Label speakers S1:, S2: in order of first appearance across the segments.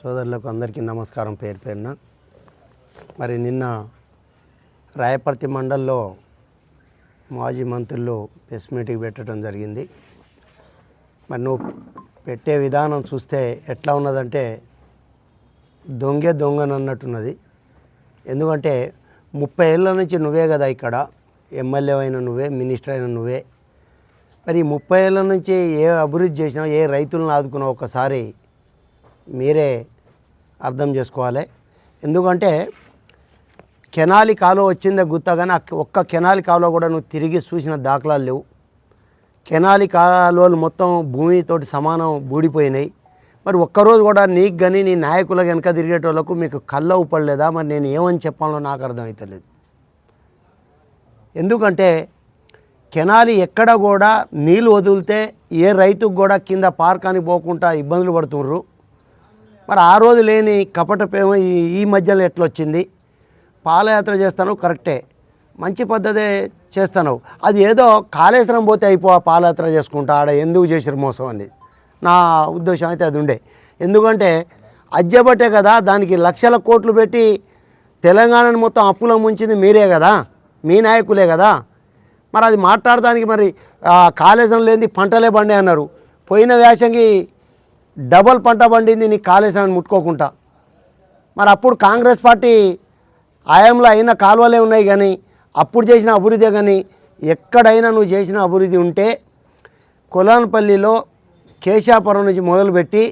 S1: సోదరులకు అందరికీ నమస్కారం పేరు పేరున. మరి నిన్న రాయపర్తి మండల్లో మాజీ మంత్రులు ప్రెస్ మీటింగ్ పెట్టడం జరిగింది. మరి నువ్వు పెట్టే విధానం చూస్తే ఎట్లా ఉన్నదంటే దొంగే దొంగనన్నట్టున్నది ఎందుకంటే ముప్పై ఏళ్ళ నుంచి నువ్వే కదా ఇక్కడ ఎమ్మెల్యే అయిన నువ్వే మినిస్టర్ అయిన నువ్వే. మరి ముప్పై ఏళ్ళ నుంచి ఏ అభివృద్ధి చేసినావు ఏ రైతులను ఆదుకున్నావు ఒకసారి మీరే అర్థం చేసుకోవాలి. ఎందుకంటే కెనాలి కాలువ వచ్చిందే గుత్త కానీ ఆ ఒక్క కెనాలి కాలువ కూడా నువ్వు తిరిగి చూసిన దాఖలాలు లేవు. కెనాలి కాలువలు మొత్తం భూమితోటి సమానం బూడిపోయినాయి. మరి ఒక్కరోజు కూడా నీకు కానీ నీ నాయకుల వెనక తిరిగేటోళ్ళకు మీకు కళ్ళ ఊపడలేదా మరి నేను ఏమని చెప్పాలో నాకు అర్థమవుతలేదు ఎందుకంటే కెనాలి ఎక్కడ కూడా నీళ్ళు వదిలితే ఏ రైతుకు కూడా కింద పార్కానికి పోకుండా ఇబ్బందులు పడుతుండ్రు. మరి ఆ రోజు లేని కపట ప్రేమ ఈ ఈ మధ్యలో ఎట్లా వచ్చింది? పాలయాత్ర చేస్తాను కరెక్టే. మంచి పద్ధతే చేస్తాను అది ఏదో కాళేశ్వరం పోతే అయిపో పాలయాత్ర చేసుకుంటా ఆడ ఎందుకు చేసిన మోసం అని. నా ఉద్దేశం అయితే అది ఉండే. ఎందుకంటే అజ్జబట్టే కదా దానికి లక్షల కోట్లు పెట్టి తెలంగాణను మొత్తం అప్పులో ముంచింది మీరే కదా మీ నాయకులే కదా. మరి అది మాట్లాడడానికి మరి కాళేశ్వరం లేని పంటలే పండే అన్నారు. పోయిన వ్యాసంగి డబల్ పంట పండింది నీ కాళేశ్వరాన్ని ముట్టుకోకుండా. మరి అప్పుడు కాంగ్రెస్ పార్టీ ఆయంలో అయిన కాలువలే ఉన్నాయి కానీ అప్పుడు చేసిన అభివృద్ధి కానీ ఎక్కడైనా నువ్వు చేసిన అభివృద్ధి ఉంటే కొలాన్పల్లిలో కేశాపురం నుంచి మొదలుపెట్టి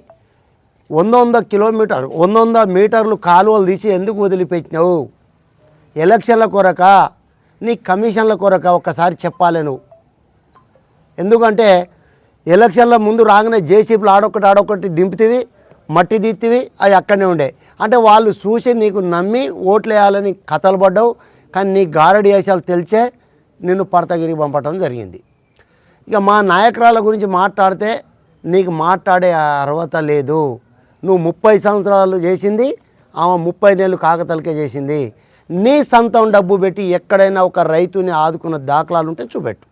S1: వంద వంద కిలోమీటర్ వంద వంద మీటర్లు కాలువలు తీసి ఎందుకు వదిలిపెట్టినావు? ఎలక్షన్ల కొరక నీ కమిషన్ల కొరక ఒక్కసారి చెప్పాలి నువ్వు. ఎందుకంటే ఎలక్షన్ల ముందు రాగానే జేసీపీలు ఆడొక్కటి ఆడొకటి దింపుతీవి మట్టి దిత్తివి అవి అక్కడనే ఉండే. అంటే వాళ్ళు చూసి నీకు నమ్మి ఓట్లు వేయాలని కథలు పడ్డావు కానీ నీ గారడి వేషాలు తెలిసే నిన్ను పర్తగిరి పంపటం జరిగింది. ఇక మా నాయకురాల గురించి మాట్లాడితే నీకు మాట్లాడే అర్హత లేదు. నువ్వు ముప్పై సంవత్సరాలు చేసింది ఆమె ముప్పై నెలలు కాకతలకే చేసింది. నీ సొంతం డబ్బు పెట్టి ఎక్కడైనా ఒక రైతుని ఆదుకున్న దాఖలాలు ఉంటే చూపెట్టు.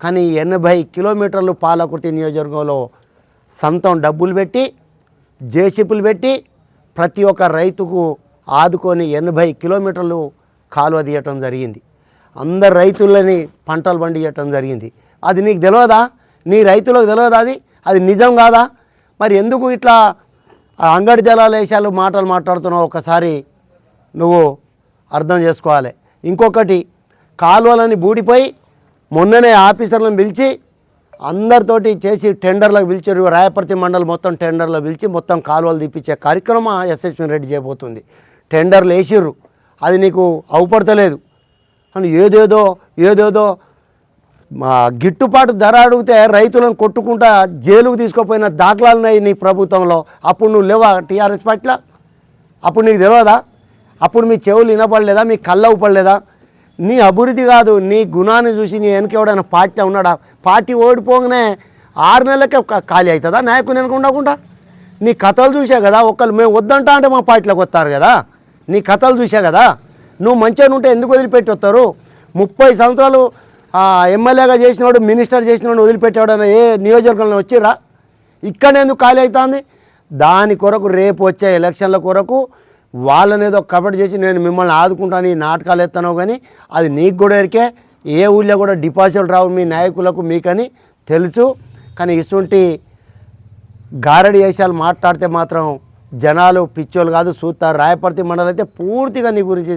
S1: కానీ ఎనభై కిలోమీటర్లు పాలకుర్తి నియోజకవర్గంలో సొంతం డబ్బులు పెట్టి జేసీపులు పెట్టి ప్రతి ఒక్క రైతుకు ఆదుకొని ఎనభై కిలోమీటర్లు కాలువ తీయటం జరిగింది. అందరు రైతులని పంటలు పండియటం జరిగింది. అది నీకు తెలియదా? నీ రైతులకు తెలియదా అది? అది నిజం కాదా? మరి ఎందుకు ఇట్లా అంగడి జలాలేశాలు మాటలు మాట్లాడుతున్నావు? ఒకసారి నువ్వు అర్థం చేసుకోవాలి. ఇంకొకటి కాలువలని బూడిపోయి మొన్ననే ఆఫీసర్లను పిలిచి అందరితోటి చేసి టెండర్లకు పిలిచారు. రాయపర్తి మండలి మొత్తం టెండర్లో పిలిచి మొత్తం కాలువలు తీపించే కార్యక్రమం ఎస్ఎస్పీ రెడ్డి చేయబోతుంది టెండర్లు వేసిర్రు. అది నీకు అవుపడతలేదు. అని ఏదేదో ఏదేదో మా గిట్టుబాటు ధర అడిగితే రైతులను కొట్టుకుంటా జైలుకు తీసుకుపోయిన దాఖలాలు ఉన్నాయి నీ ప్రభుత్వంలో. అప్పుడు నువ్వు లేవా టీఆర్ఎస్ పట్ల అప్పుడు నీకు తెలియదా అప్పుడు మీ చెవులు వినపడలేదా? మీ కళ్ళ పడలేదా నీ అభివృద్ధి కాదు నీ గుణాన్ని చూసి నీ వెనక ఎవడైనా పార్టీ ఉన్నాడా? పార్టీ ఓడిపోగానే ఆరు నెలలకే ఖాళీ అవుతుందా? నాయకుని వెనక ఉండకుండా? నీ కథలు చూసా కదా ఒకళ్ళు మేము వద్దంటా అంటే మా పార్టీలోకి వస్తారు కదా? నీ కథలు చూసా కదా? నువ్వు మంచిగా ఉంటే ఎందుకు వదిలిపెట్టి వస్తారు? ముప్పై సంవత్సరాలు ఎమ్మెల్యేగా చేసినవాడు మినిస్టర్ చేసినవాడు వదిలిపెట్టేవాడు ఏ నియోజకవర్గంలో వచ్చిరా ఇక్కడ ఎందుకు ఖాళీ అవుతుంది? దాని కొరకు రేపు వచ్చే ఎలక్షన్ల కొరకు వాళ్ళని ఏదో కబడ్డీ చేసి నేను మిమ్మల్ని ఆదుకుంటాను ఈ నాటకాలు ఎత్తానో కానీ అది నీకు కూడా ఎరికే ఏ ఊళ్ళో కూడా డిపాజిట్ రావు మీ నాయకులకు మీకని తెలుసు. కానీ ఇటువంటి గారడి వేషాలు మాట్లాడితే మాత్రం జనాలు పిచ్చోళ్ళు కాదు చూస్తారు. రాయపర్తి మండలం అయితే పూర్తిగా నీ గురించి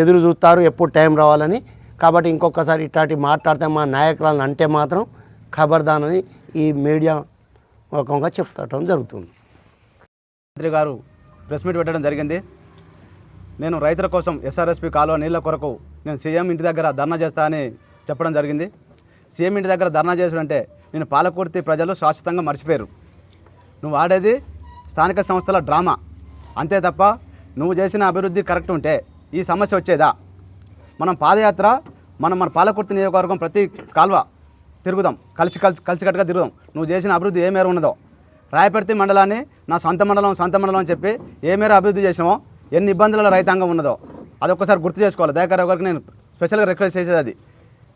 S1: ఎదురు చూస్తారు ఎప్పుడు టైం రావాలని. కాబట్టి ఇంకొకసారి ఇట్లాంటి మాట్లాడితే మా నాయకులను అంటే మాత్రం ఖబర్దానని ఈ మీడియా ముఖంగా చెప్తాటం జరుగుతుంది.
S2: మంత్రి గారు ప్రెస్ మీట్ పెట్టడం జరిగింది. నేను రైతుల కోసం ఎస్ఆర్ఎస్పి కాలువ నీళ్ళ కొరకు నేను సీఎం ఇంటి దగ్గర ధర్నా చేస్తా అని చెప్పడం జరిగింది. సీఎం ఇంటి దగ్గర ధర్నా చేసుడంటే నేను పాలకుర్తి ప్రజలు శాశ్వతంగా మర్చిపోయారు. నువ్వు ఆడేది స్థానిక సంస్థల డ్రామా. అంతే తప్ప నువ్వు చేసిన అభివృద్ధి కరెక్ట్ ఉంటే ఈ సమస్య వచ్చేదా? మనం పాదయాత్ర మనం మన పాలకుర్తి నియోజకవర్గం ప్రతి కాలువ తిరుగుదాం. కలిసి కలిసి కలిసికట్టుగా తిరుగుదాం. నువ్వు చేసిన అభివృద్ధి ఏ మేర ఉన్నదో. రాయపర్తి మండలాన్ని నా సొంత మండలం సొంత మండలం అని చెప్పి ఏ మేర అభివృద్ధి చేసినామో ఎన్ని ఇబ్బందుల రైతాంగం ఉన్నదో అది ఒక్కసారి గుర్తు చేసుకోవాలి. దయకర వరకు నేను స్పెషల్గా రిక్వెస్ట్ చేసేది అది.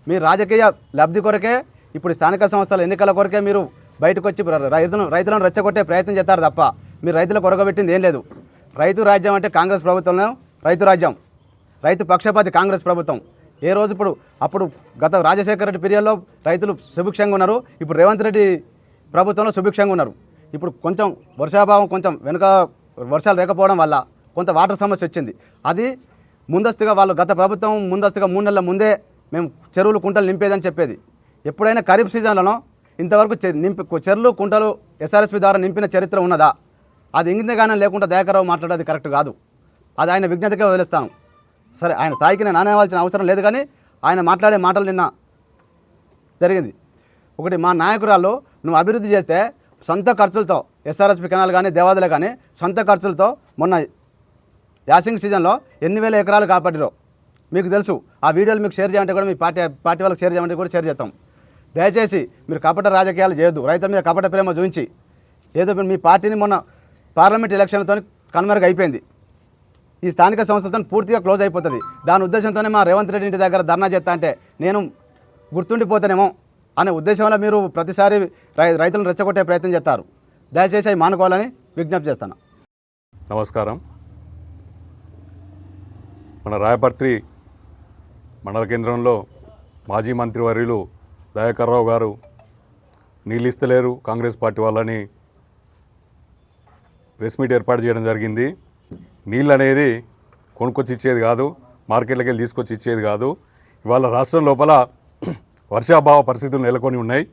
S2: మీ రాజకీయ లబ్ధి కొరకే ఇప్పుడు స్థానిక సంస్థల ఎన్నికల కొరకే మీరు బయటకు వచ్చి రైతులను రైతులను రెచ్చగొట్టే ప్రయత్నం చేస్తారు తప్ప మీరు రైతుల కొరగబెట్టింది ఏం లేదు. రైతు రాజ్యం అంటే కాంగ్రెస్ ప్రభుత్వంలో రైతు రాజ్యం. రైతు పక్షపాతి కాంగ్రెస్ ప్రభుత్వం. ఏ రోజు ఇప్పుడు అప్పుడు గత రాజశేఖర రెడ్డి పీరియడ్లో రైతులు సుభిక్షంగా ఉన్నారు. ఇప్పుడు రేవంత్ రెడ్డి ప్రభుత్వంలో సుభిక్షంగా ఉన్నారు. ఇప్పుడు కొంచెం వర్షాభావం కొంచెం వెనుక వర్షాలు లేకపోవడం వల్ల కొంత వాటర్ సమస్య వచ్చింది. అది ముందస్తుగా వాళ్ళు గత ప్రభుత్వం ముందస్తుగా మూడు నెలల ముందే మేము చెరువులు కుంటలు నింపేదని చెప్పేది. ఎప్పుడైనా ఖరీఫ్ సీజన్లలో ఇంతవరకు చె- నింపి చెరువులు కుంటలు ఎస్ఆర్ఎస్పి ద్వారా నింపిన చరిత్ర ఉన్నదా? అది ఇంగితగానే లేకుండా దయాకరావు మాట్లాడేది కరెక్ట్ కాదు. అది ఆయన విజ్ఞతగా వదిలేస్తాను. సరే ఆయన స్థాయికి నేను నానేవాల్సిన అవసరం లేదు కానీ ఆయన మాట్లాడే మాటలు నిన్న జరిగింది. ఒకటి మా నాయకురాలు నువ్వు అభివృద్ధి చేస్తే సొంత ఖర్చులతో ఎస్ఆర్ఎస్పి కెనాల్ కానీ దేవాదులు కానీ సొంత ఖర్చులతో మొన్న యాసింగ్ సీజన్లో ఎన్ని వేల ఎకరాలు కాపాడిరో మీకు తెలుసు. ఆ వీడియోలు మీకు షేర్ చేయమంటే కూడా మీ పార్టీ పార్టీ వాళ్ళకి షేర్ చేయమంటే కూడా షేర్ చేస్తాం. దయచేసి మీరు కపట రాజకీయాలు చేయొద్దు. రైతుల మీద కపట ప్రేమ చూపించి ఏదో మీ పార్టీని మొన్న పార్లమెంట్ ఎలక్షన్లతో కనుమరుగు అయిపోయింది. ఈ స్థానిక సంస్థతో పూర్తిగా క్లోజ్ అయిపోతుంది. దాని ఉద్దేశంతోనే మా రేవంత్ రెడ్డి ఇంటి దగ్గర ధర్నా చేస్తా అంటే నేను గుర్తుండిపోతానేమో అనే ఉద్దేశంలో మీరు ప్రతిసారి రై రైతులను రెచ్చగొట్టే ప్రయత్నం చేస్తారు. దయచేసి అవి మానుకోవాలని విజ్ఞప్తి చేస్తాను
S3: నమస్కారం. మన రాయపర్తి మండల కేంద్రంలో మాజీ మంత్రివర్యులు దయాకర్రావు గారు నీళ్ళు ఇస్తలేరు కాంగ్రెస్ పార్టీ వాళ్ళని ప్రెస్ మీట్ ఏర్పాటు చేయడం జరిగింది. నీళ్ళు అనేది కొనుక్కొచ్చి ఇచ్చేది కాదు మార్కెట్లకి వెళ్ళి తీసుకొచ్చి ఇచ్చేది కాదు. ఇవాళ రాష్ట్రం లోపల వర్షాభావ పరిస్థితులు నెలకొని ఉన్నాయి.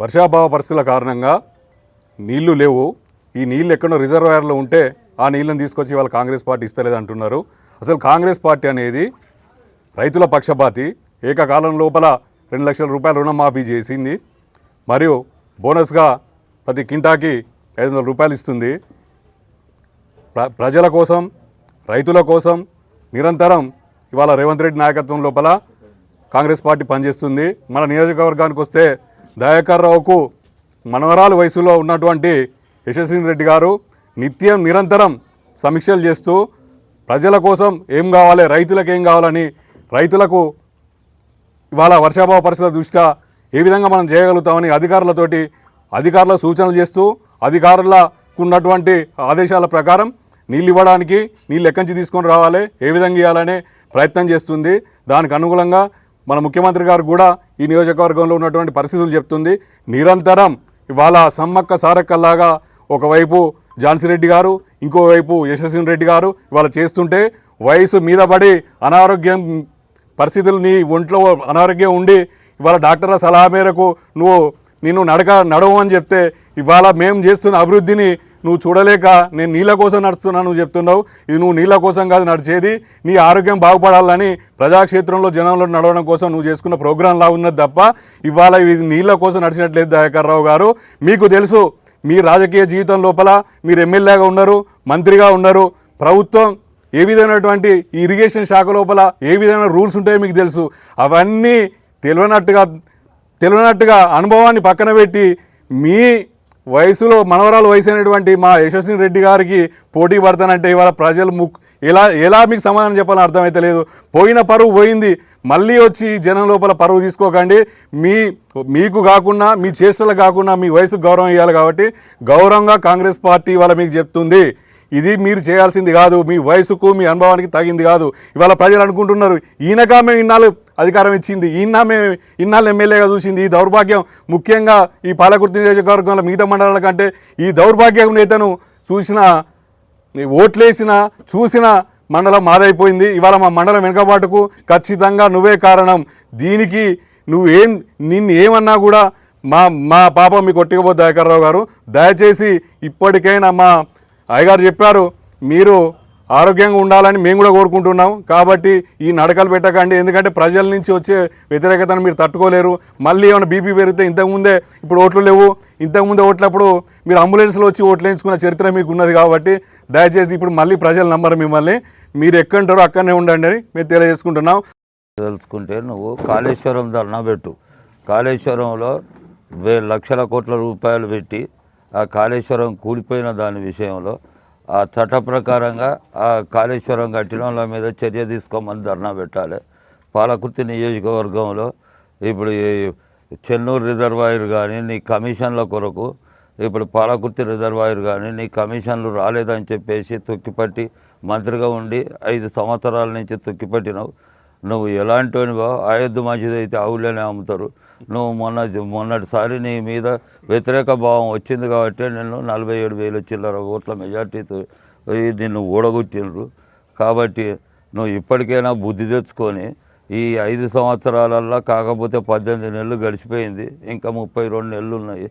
S3: వర్షాభావ పరిస్థితుల కారణంగా నీళ్ళు లేవు. ఈ నీళ్ళు ఎక్కడో రిజర్వాయర్లో ఉంటే ఆ నీళ్ళని తీసుకొచ్చి వాళ్ళ కాంగ్రెస్ పార్టీ ఇస్తలేదు అంటున్నారు. అసలు కాంగ్రెస్ పార్టీ అనేది రైతుల పక్షపాతి. ఏకకాలం లోపల రెండు లక్షల రూపాయల రుణమాఫీ చేసింది. మరియు బోనస్గా ప్రతి కింటాకి ఐదు వందల రూపాయలు ఇస్తుంది. ప్ర ప్రజల కోసం రైతుల కోసం నిరంతరం ఇవాళ రేవంత్ రెడ్డి నాయకత్వం లోపల కాంగ్రెస్ పార్టీ పనిచేస్తుంది. మన నియోజకవర్గానికి వస్తే దయాకర్ రావుకు మనవరాలు వయసులో ఉన్నటువంటి యశస్విని రెడ్డి గారు నిత్యం నిరంతరం సమీక్షలు చేస్తూ ప్రజల కోసం ఏం కావాలి రైతులకు ఏం కావాలని రైతులకు ఇవాళ వర్షాభావ పరిస్థితుల దృష్ట్యా ఏ విధంగా మనం చేయగలుగుతామని అధికారులతోటి అధికారుల సూచనలు చేస్తూ అధికారులకు ఉన్నటువంటి ఆదేశాల ప్రకారం నీళ్ళు ఇవ్వడానికి నీళ్ళు ఎక్కడి నుంచి తీసుకొని రావాలి ఏ విధంగా ఇవ్వాలనే ప్రయత్నం చేస్తుంది. దానికి అనుగుణంగా మన ముఖ్యమంత్రి గారు కూడా ఈ నియోజకవర్గంలో ఉన్నటువంటి పరిస్థితులు చెప్తుంది. నిరంతరం ఇవాళ సమ్మక్క సారక్కల్లాగా ఒకవైపు ఝాన్సీ రెడ్డి గారు ఇంకోవైపు యశస్విని రెడ్డి గారు ఇవాళ చేస్తుంటే వయసు మీద పడి అనారోగ్యం పరిస్థితులు నీ ఒంట్లో అనారోగ్యం ఉండి ఇవాళ డాక్టర్ల సలహా మేరకు నువ్వు నిన్ను నడక నడవమని చెప్తే ఇవాళ మేము చేస్తున్న అభివృద్ధిని నువ్వు చూడలేక నేను నీళ్ళ కోసం నడుస్తున్నా నువ్వు చెప్తున్నావు. ఇది నువ్వు నీళ్ళ కోసం కాదు నడిచేది. నీ ఆరోగ్యం బాగుపడాలని ప్రజాక్షేత్రంలో జనంలో నడవడం కోసం నువ్వు చేసుకున్న ప్రోగ్రాంలా ఉన్నది తప్ప ఇవాళ ఇది నీళ్ళ కోసం నడిచినట్లేదు దయాకర్ రావు గారు. మీకు తెలుసు మీ రాజకీయ జీవితం లోపల మీరు ఎమ్మెల్యేగా ఉన్నారు మంత్రిగా ఉన్నారు. ప్రభుత్వం ఏ విధమైనటువంటి ఈ ఇరిగేషన్ శాఖ లోపల ఏ విధమైన రూల్స్ ఉంటాయో మీకు తెలుసు. అవన్నీ తెలియనట్టుగా తెలియనట్టుగా అనుభవాన్ని పక్కన పెట్టి మీ వయసులో మనవరాలు వయసు అయినటువంటి మా యశస్విని రెడ్డి గారికి పోటీ పడతానంటే ఇవాళ ప్రజలు ముక్ ఎలా ఎలా మీకు సమాధానం చెప్పాలని అర్థమైతే లేదు. పోయిన పరువు పోయింది. మళ్ళీ వచ్చి జనం లోపల పరువు తీసుకోకండి. మీ మీకు కాకుండా మీ చేష్టలకు కాకుండా మీ వయసుకు గౌరవం ఇవ్వాలి కాబట్టి గౌరవంగా కాంగ్రెస్ పార్టీ ఇవాళ మీకు చెప్తుంది. ఇది మీరు చేయాల్సింది కాదు మీ వయసుకు మీ అనుభవానికి తగింది కాదు. ఇవాళ ప్రజలు అనుకుంటున్నారు ఈయనగా మేము ఇన్నాళ్ళు అధికారం ఇచ్చింది ఈయన మేము ఇన్నాళ్ళు ఎమ్మెల్యేగా చూసింది. ఈ దౌర్భాగ్యం ముఖ్యంగా ఈ పాలకుర్తి నియోజకవర్గంలో మిగతా మండలాల కంటే ఈ దౌర్భాగ్యం నేతను చూసిన ఓట్లేసిన చూసిన మండలం మాదైపోయింది. ఇవాళ మా మండలం వెనుకబాటుకు ఖచ్చితంగా నువ్వే కారణం. దీనికి నువ్వేం నిన్ను ఏమన్నా కూడా మా మా పాపం మీ కొట్టుకుపోద్ది దయాకర్రావు గారు. దయచేసి ఇప్పటికైనా మా అయ్యగారు చెప్పారు మీరు ఆరోగ్యంగా ఉండాలని మేము కూడా కోరుకుంటున్నాం. కాబట్టి ఈ నడకలు పెట్టకండి. ఎందుకంటే ప్రజల నుంచి వచ్చే వ్యతిరేకతను మీరు తట్టుకోలేరు. మళ్ళీ ఏమైనా బీపీ పెరిగితే ఇంతకుముందే ఇప్పుడు ఓట్లు లేవు. ఇంతకుముందే ఓట్లప్పుడు మీరు అంబులెన్స్లో వచ్చి ఓట్లు వేయించుకున్న చరిత్ర మీకు ఉన్నది కాబట్టి దయచేసి ఇప్పుడు మళ్ళీ ప్రజలు నమ్మరు మిమ్మల్ని. మీరు ఎక్కడంటారో అక్కడనే ఉండండి అని మేము తెలియజేసుకుంటున్నాం.
S4: తెలుసుకుంటే నువ్వు కాళేశ్వరం ధర్నా పెట్టు. కాళేశ్వరంలో వే లక్షల కోట్ల రూపాయలు పెట్టి ఆ కాళేశ్వరం కూలిపోయిన దాని విషయంలో ఆ చట్ట ప్రకారంగా ఆ కాళేశ్వరం కట్టిన వాళ్ళ మీద చర్య తీసుకోమని ధర్నా పెట్టాలి. పాలకుర్తి నియోజకవర్గంలో ఇప్పుడు ఈ చెన్నూరు రిజర్వాయర్ కానీ నీ కమిషన్ల కొరకు ఇప్పుడు పాలకుర్తి రిజర్వాయర్ కానీ నీ కమిషన్లు రాలేదని చెప్పేసి తొక్కిపట్టి మంత్రిగా ఉండి ఐదు సంవత్సరాల నుంచి తొక్కిపట్టినావు. నువ్వు ఎలాంటివనివో అయోధ్య మంచిదైతే అయితే ఆవులేనే అమ్ముతారు. నువ్వు మొన్న మొన్నటిసారి నీ మీద వ్యతిరేక భావం వచ్చింది కాబట్టి నిన్ను నలభై ఏడు వేలు చిల్లర ఓట్ల మెజార్టీతో నిన్ను ఊడగొట్టినరు కాబట్టి నువ్వు ఇప్పటికైనా బుద్ధి తెచ్చుకొని ఈ ఐదు సంవత్సరాలల్లో కాకపోతే పద్దెనిమిది నెలలు గడిచిపోయింది. ఇంకా ముప్పై రెండు నెలలు ఉన్నాయి.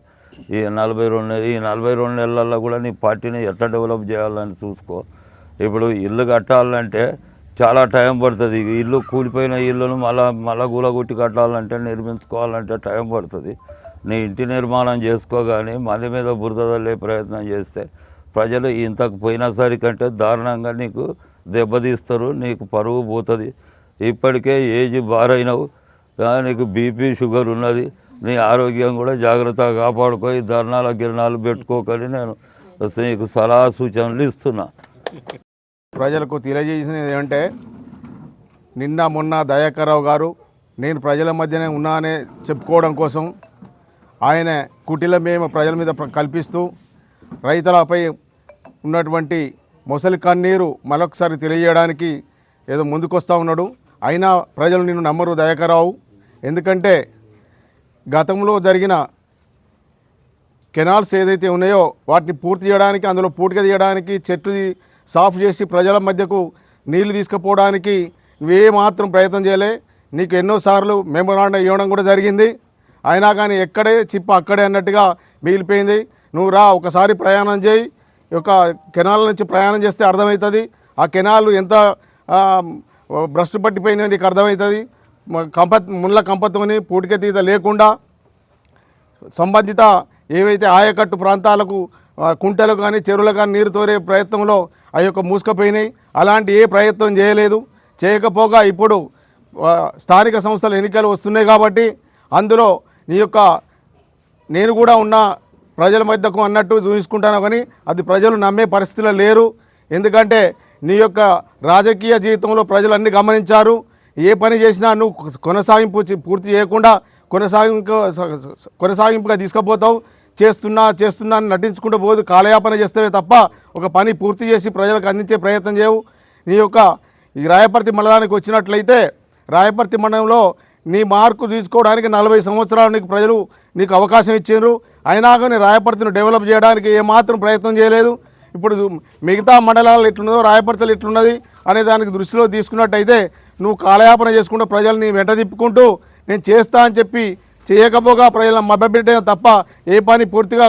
S4: ఈ నలభై రెండు నెలలు ఈ నలభై రెండు నెలల్లో కూడా నీ పార్టీని ఎట్లా డెవలప్ చేయాలని చూసుకో. ఇప్పుడు ఇల్లు కట్టాలంటే చాలా టైం పడుతుంది. ఇల్లు కూలిపోయిన ఇల్లును మళ్ళా మళ్ళా కూలగొట్టి కట్టాలంటే నిర్మించుకోవాలంటే టైం పడుతుంది. నీ ఇంటి నిర్మాణం చేసుకోగానే మంది మీద బురదల్లే ప్రయత్నం చేస్తే ప్రజలు ఇంతకు పోయినసారి కంటే దారుణంగా నీకు దెబ్బతీస్తారు నీకు పరువు పోతుంది. ఇప్పటికే ఏజ్ బారైనవు నీకు బీపీ షుగర్ ఉన్నది. నీ ఆరోగ్యం కూడా జాగ్రత్తగా కాపాడుకో ఈ ధర్నాల గిరణాలు పెట్టుకోకని నేను నీకు సలహా సూచనలు ఇస్తున్నా.
S5: ప్రజలకు తెలియజేసినది ఏమంటే నిన్న మొన్న దయాకర్రావు గారు నేను ప్రజల మధ్యనే ఉన్నానే చెప్పుకోవడం కోసం ఆయన కుటిల మేము ప్రజల మీద కల్పిస్తూ రైతులపై ఉన్నటువంటి మొసలి కన్నీరు మరొకసారి తెలియజేయడానికి ఏదో ముందుకొస్తా ఉన్నాడు. అయినా ప్రజలు నిన్ను నమ్మరు దయాకర్రావు. ఎందుకంటే గతంలో జరిగిన కెనాల్స్ ఏదైతే ఉన్నాయో వాటిని పూర్తి చేయడానికి అందులో పూర్తిగా తీయడానికి చెట్లు సాఫ్ చేసి ప్రజల మధ్యకు నీళ్ళు తీసుకుపోవడానికి నువ్వే మాత్రం ప్రయత్నం చేయలే. నీకు ఎన్నోసార్లు మెమొరాండం ఇవ్వడం కూడా జరిగింది. అయినా కానీ ఎక్కడే చిప్ప అక్కడే అన్నట్టుగా మిగిలిపోయింది. నువ్వు రా ఒకసారి ప్రయాణం చేయి. ఒక కెనాల్ నుంచి ప్రయాణం చేస్తే అర్థమవుతుంది. ఆ కెనాల్ ఎంత భ్రష్ భ్రష్టు నీకు అర్థమవుతుంది. కంపత్ ముళ్ళ కంపతోని పూటికెతీత లేకుండా సంబంధిత ఏవైతే ఆయకట్టు ప్రాంతాలకు కుంటలు కానీ చెరువులు కానీ నీరు తోరే ప్రయత్నంలో ఆ యొక్క మూసుకుపోయినాయి. అలాంటి ఏ ప్రయత్నం చేయలేదు. చేయకపోగా ఇప్పుడు స్థానిక సంస్థల ఎన్నికలు వస్తున్నాయి కాబట్టి అందులో నీ యొక్క నేను కూడా ఉన్న ప్రజల మధ్యకు అన్నట్టు చూసుకుంటాను కానీ అది ప్రజలు నమ్మే పరిస్థితిలో లేరు. ఎందుకంటే నీ యొక్క రాజకీయ జీవితంలో ప్రజలు అన్ని గమనించారు. ఏ పని చేసినా నువ్వు కొనసాగింపు పూర్తి చేయకుండా కొనసాగింపు కొనసాగింపుగా తీసుకుపోతావు. చేస్తున్నా చేస్తున్నా అని నటించుకుంటూ పోదు. కాలయాపన చేస్తే తప్ప ఒక పని పూర్తి చేసి ప్రజలకు అందించే ప్రయత్నం చేయవు. నీ యొక్క ఈ రాయపర్తి మండలానికి వచ్చినట్లయితే రాయపర్తి మండలంలో నీ మార్కు తీసుకోవడానికి నలభై సంవత్సరాలు నీకు ప్రజలు నీకు అవకాశం ఇచ్చిండ్రు. అయినా కానీ రాయపర్తిని డెవలప్ చేయడానికి ఏమాత్రం ప్రయత్నం చేయలేదు. ఇప్పుడు మిగతా మండలాలు ఎట్లున్నదో రాయపర్తిలో ఎట్లున్నది అనే దానికి దృష్టిలో తీసుకున్నట్టయితే నువ్వు కాలయాపన చేసుకుంటూ ప్రజల్ని వెంట తిప్పుకుంటూ నేను చేస్తా అని చెప్పి చేయకపోగా ప్రజలను మభ్యపెట్టే తప్ప ఏ పని పూర్తిగా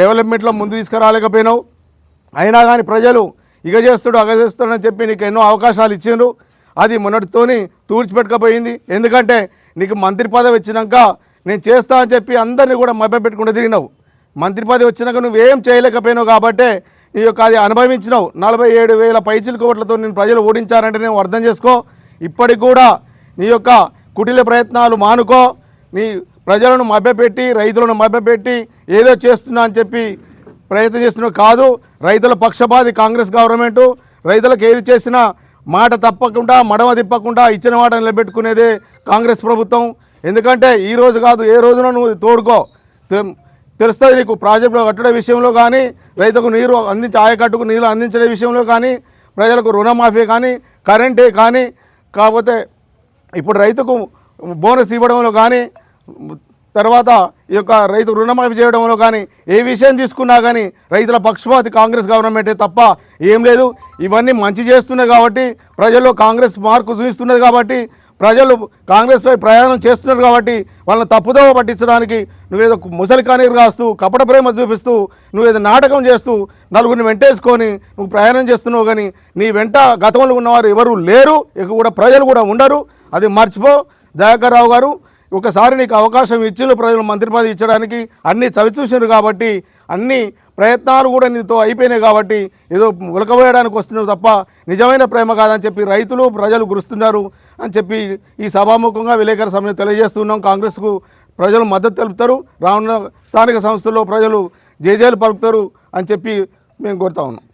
S5: డెవలప్మెంట్లో ముందు తీసుకురాలేకపోయినావు. అయినా కానీ ప్రజలు ఇగ చేస్తాడు అగ చేస్తాడని చెప్పి నీకు ఎన్నో అవకాశాలు ఇచ్చిండ్రు. అది మొన్నటితోని తూడ్చిపెట్టకపోయింది. ఎందుకంటే నీకు మంత్రి పదవి వచ్చినాక నేను చేస్తా అని చెప్పి అందరినీ కూడా మభ్యపెట్టుకుంటూ తిరిగినావు. మంత్రి పదవి వచ్చినాక నువ్వేం చేయలేకపోయినావు కాబట్టే నీ యొక్క అది అనుభవించినావు. నలభై ఏడు వేల పైచిల కోట్లతో నేను ప్రజలు ఓడించారంటే నేను అర్థం చేసుకో. ఇప్పటికి కూడా నీ యొక్క కుటిల ప్రయత్నాలు మానుకో. నీ ప్రజలను మభ్యపెట్టి రైతులను మభ్యపెట్టి ఏదో చేస్తున్నా అని చెప్పి ప్రయత్నం చేస్తున్నావు కాదు రైతుల పక్షపాతి కాంగ్రెస్ గవర్నమెంటు రైతులకు ఏది చేసినా మాట తప్పకుండా మడమ తిప్పకుండా ఇచ్చిన మాట నిలబెట్టుకునేదే కాంగ్రెస్ ప్రభుత్వం. ఎందుకంటే ఈ రోజు కాదు ఏ రోజున నువ్వు తోడుకో. తెలుస్తుంది నీకు ప్రాజెక్టులు కట్టడం విషయంలో కానీ రైతుకు నీరు అందించే ఆయకట్టుకు నీరు అందించే విషయంలో కానీ ప్రజలకు రుణమాఫీ కానీ కరెంటే కానీ కాకపోతే ఇప్పుడు రైతుకు బోనస్ ఇవ్వడంలో కానీ తర్వాత ఈ యొక్క రైతు రుణమాఫీ చేయడంలో కానీ ఏ విషయం తీసుకున్నా కానీ రైతుల పక్షపాతి కాంగ్రెస్ గవర్నమెంటే తప్ప ఏం లేదు. ఇవన్నీ మంచి చేస్తున్నాయి కాబట్టి ప్రజల్లో కాంగ్రెస్ మార్కు చూపిస్తున్నది కాబట్టి ప్రజలు కాంగ్రెస్పై ప్రయాణం చేస్తున్నారు కాబట్టి వాళ్ళని తప్పుదోవ పట్టించడానికి నువ్వేదో ముసలి కానీరు రాస్తూ కపట ప్రేమ చూపిస్తూ నువ్వేదో నాటకం చేస్తూ నలుగురిని వెంటేసుకొని నువ్వు ప్రయాణం చేస్తున్నావు కానీ నీ వెంట గతంలో ఉన్నవారు ఎవరు లేరు. ఇక కూడా ప్రజలు కూడా ఉండరు. అది మర్చిపో. దయాకర్ రావు గారు ఒకసారి నీకు అవకాశం ఇచ్చిన ప్రజలు మంత్రి పదవి ఇచ్చడానికి అన్ని చవిచూసినారు కాబట్టి అన్ని ప్రయత్నాలు కూడా నీతో అయిపోయినాయి కాబట్టి ఏదో ఉలకబోయడానికి వస్తున్నావు తప్ప నిజమైన ప్రేమ కాదని చెప్పి రైతులు ప్రజలు గురుస్తున్నారు అని చెప్పి ఈ సభాముఖంగా విలేకరుల సమయం తెలియజేస్తున్నాం. కాంగ్రెస్కు ప్రజలు మద్దతు తెలుపుతారు. రానున్న స్థానిక సంస్థల్లో ప్రజలు జేజేలు పలుకుతారు అని చెప్పి మేము కోరుతా ఉన్నాం.